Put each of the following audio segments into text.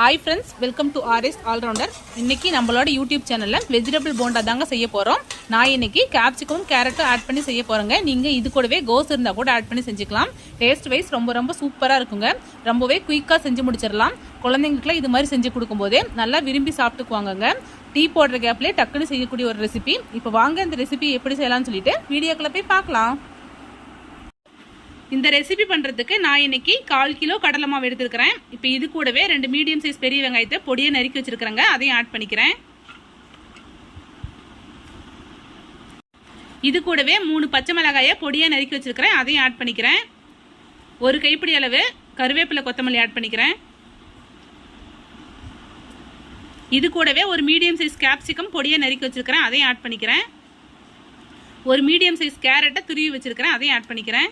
Hi friends welcome to RS all rounder இன்னைக்கு நம்மளோட YouTube சேனலில் வெஜிடபிள் போண்டா தாங்க செய்ய போகிறோம் நான் இன்னைக்கு கேப்சிகம் கேரட்டும் ஆட் பண்ணி செய்ய போகிறேங்க நீங்கள் இது கூடவே கோஸ் இருந்தால் கூட ஆட் பண்ணி செஞ்சுக்கலாம். டேஸ்ட் வைஸ் ரொம்ப ரொம்ப சூப்பராக இருக்குங்க. ரொம்பவே குயிக்காக செஞ்சு முடிச்சிடலாம். குழந்தைங்களுக்குலாம் இது மாதிரி செஞ்சு கொடுக்கும்போதே நல்லா விரும்பி சாப்பிட்டுக்குவாங்கங்க. டீ போடுற கேப்லேயே டக்குன்னு செய்யக்கூடிய ஒரு ரெசிபி இப்போ வாங்க இந்த ரெசிபி எப்படி செய்யலாம்னு சொல்லிட்டு வீடியோக்களை போய் பார்க்கலாம். இந்த ரெசிபி பண்ணுறதுக்கு நான் இன்னைக்கு கால் கிலோ கடலை மாவு எடுத்துருக்கிறேன். இப்போ இது கூடவே ரெண்டு மீடியம் சைஸ் பெரிய வெங்காயத்தை பொடியை நறுக்கி வச்சுருக்கிறேங்க. அதையும் ஆட் பண்ணிக்கிறேன். இது கூடவே மூணு பச்சை மிளகாயை பொடியை நறுக்கி வச்சுருக்கிறேன். அதையும் ஆட் பண்ணிக்கிறேன். ஒரு கைப்பிடி அளவு கருவேப்பிலை கொத்தமல்லி ஆட் பண்ணிக்கிறேன். இது கூடவே ஒரு மீடியம் சைஸ் கேப்சிகம் பொடியை நறுக்கி வச்சிருக்கிறேன். அதையும் ஆட் பண்ணிக்கிறேன். ஒரு மீடியம் சைஸ் கேரட்டை துருவி வச்சுருக்கிறேன். அதையும் ஆட் பண்ணிக்கிறேன்.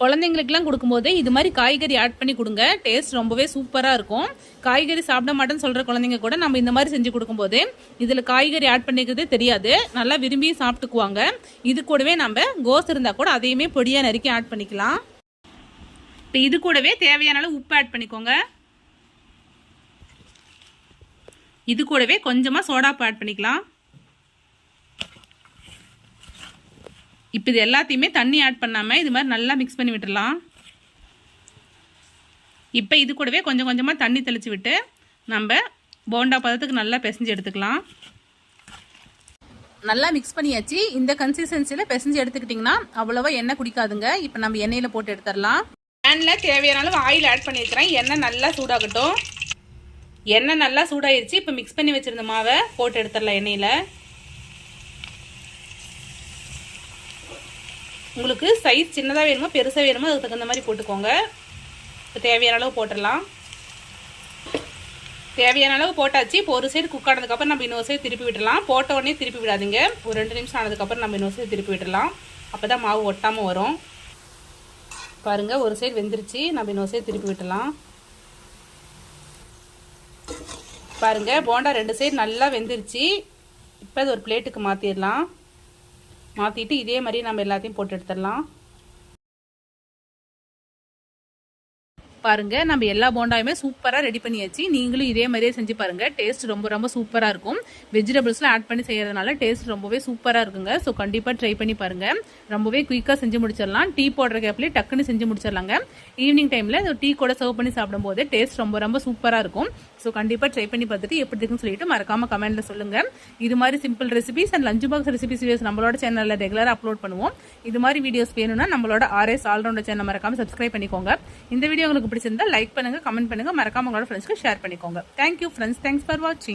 குழந்தைங்களுக்குலாம் கொடுக்கும்போது இது மாதிரி காய்கறி ஆட் பண்ணி கொடுங்க. டேஸ்ட் ரொம்பவே சூப்பராக இருக்கும். காய்கறி சாப்பிட மாட்டேன்னு சொல்கிற குழந்தைங்க கூட நம்ம இந்த மாதிரி செஞ்சு கொடுக்கும்போது இதில் காய்கறி ஆட் பண்ணிக்கிறதே தெரியாது. நல்லா விரும்பி சாப்பிட்டுக்குவாங்க. இது கூடவே நம்ம கோஸ் இருந்தால் கூட அதையுமே பொடியாக நறுக்கி ஆட் பண்ணிக்கலாம். இப்போ இது கூடவே தேவையான அளவு உப்பு ஆட் பண்ணிக்கோங்க. இது கூடவே கொஞ்சமாக சோடாப்பு ஆட் பண்ணிக்கலாம். இப்போ இது எல்லாத்தையுமே தண்ணி ஆட் பண்ணாமல் இது மாதிரி நல்லா மிக்ஸ் பண்ணி விட்டுடலாம் இப்போ இது கூடவே கொஞ்சம் கொஞ்சமாக தண்ணி தெளித்து விட்டு நம்ம போண்டா பதத்துக்கு நல்லா பிசைஞ்சு எடுத்துக்கலாம். நல்லா மிக்ஸ் பண்ணியாச்சு. இந்த கன்சிஸ்டன்சியில் பிசைஞ்சு எடுத்துக்கிட்டிங்கன்னா அவ்வளோவா எண்ணெய் குடிக்காதுங்க. இப்போ நம்ம எண்ணெயில் போட்டு எடுத்துடலாம். பேனில் தேவையான அளவு ஆயில் ஆட் பண்ணியிருக்கிறேன். எண்ணெய் நல்லா சூடாகட்டும். எண்ணெய் நல்லா சூடாயிருச்சு. இப்போ மிக்ஸ் பண்ணி வச்சுருந்த மாவை போட்டு எடுத்துடலாம் எண்ணெயில். உங்களுக்கு சைஸ் சின்னதாக வேணுமோ பெருசாக வேணுமோ அதுக்கு தகுந்த மாதிரி போட்டுக்கோங்க. இப்போ தேவையான அளவு போட்டுடலாம். தேவையான அளவு போட்டாச்சு. இப்போ ஒரு சைடு குக் ஆனதுக்கப்புறம் நம்ம இன்னொரு சைடு திருப்பி விடலாம் போட்ட உடனே திருப்பி விடாதீங்க. ஒரு ரெண்டு நிமிஷம் ஆனதுக்கப்புறம் நம்ம இன்னொரு சைடு திருப்பி விடலாம் அப்போ தான் மாவு ஒட்டாமல் வரும். பாருங்கள் ஒரு சைடு வெந்துருச்சு. நம்ம இன்னொரு சைடு திருப்பி விடலாம் பாருங்கள் போண்டா ரெண்டு சைடு நல்லா வெந்துருச்சு. இப்போ அது ஒரு பிளேட்டுக்கு மாற்றிடலாம் மாற்றிட்டு இதே மாதிரி நம்ம எல்லாத்தையும் போட்டு எடுத்துடலாம். பாருங்கள் நம்ம எல்லா போண்டாயுமே சூப்பராக ரெடி பண்ணியாச்சு. நீங்களும் இதே மாதிரியே செஞ்சு பாருங்கள் டேஸ்ட் ரொம்ப ரொம்ப சூப்பராக இருக்கும். வெஜிடபிள்ஸ்லாம் ஆட் பண்ணி செய்கிறதுனால டேஸ்ட் ரொம்பவே சூப்பராக இருக்குங்க. ஸோ கண்டிப்பாக ட்ரை பண்ணி பாருங்கள் ரொம்பவே குயிக்காக செஞ்சு முடிச்சிடலாம். டீ போடுற கேப்லேயே டக்குன்னு செஞ்சு முடிச்சிடலாங்க. ஈவினிங் டைமில் டீ கூட சர்வ் பண்ணி சாப்பிடும்போது டேஸ்ட் ரொம்ப ரொம்ப சூப்பராக இருக்கும். ஸோ கண்டிப்பாக ட்ரை பண்ணி பார்த்துட்டு எப்படி இருக்குன்னு சொல்லிட்டு மறக்காம கமெண்ட்டில் சொல்லுங்கள் இது மாதிரி simple recipes and lunch box recipes videos நம்மளோட சேனலில் ரெகுலராக அப்லோட் பண்ணுவோம். இது மாதிரி வீடியோஸ் வேணும்னா நம்மளோட ஆர்எஸ் ஆல்ரவுண்டர் சேனல் மறக்காம சப்ஸ்கிரைப் பண்ணிக்கோங்க. இந்த வீடியோ உங்களுக்கு பிடிச்சிருந்தா லைக் பண்ணுங்க கமெண்ட் பண்ணுங்க. மறக்காம உங்களோட ஃப்ரெண்ட்ஸ்க்கு ஷேர் பண்ணிக்கோங்க. தேங்க்யூ ஃப்ரெண்ட்ஸ் தேங்க்ஸ் ஃபார் வாட்சிங்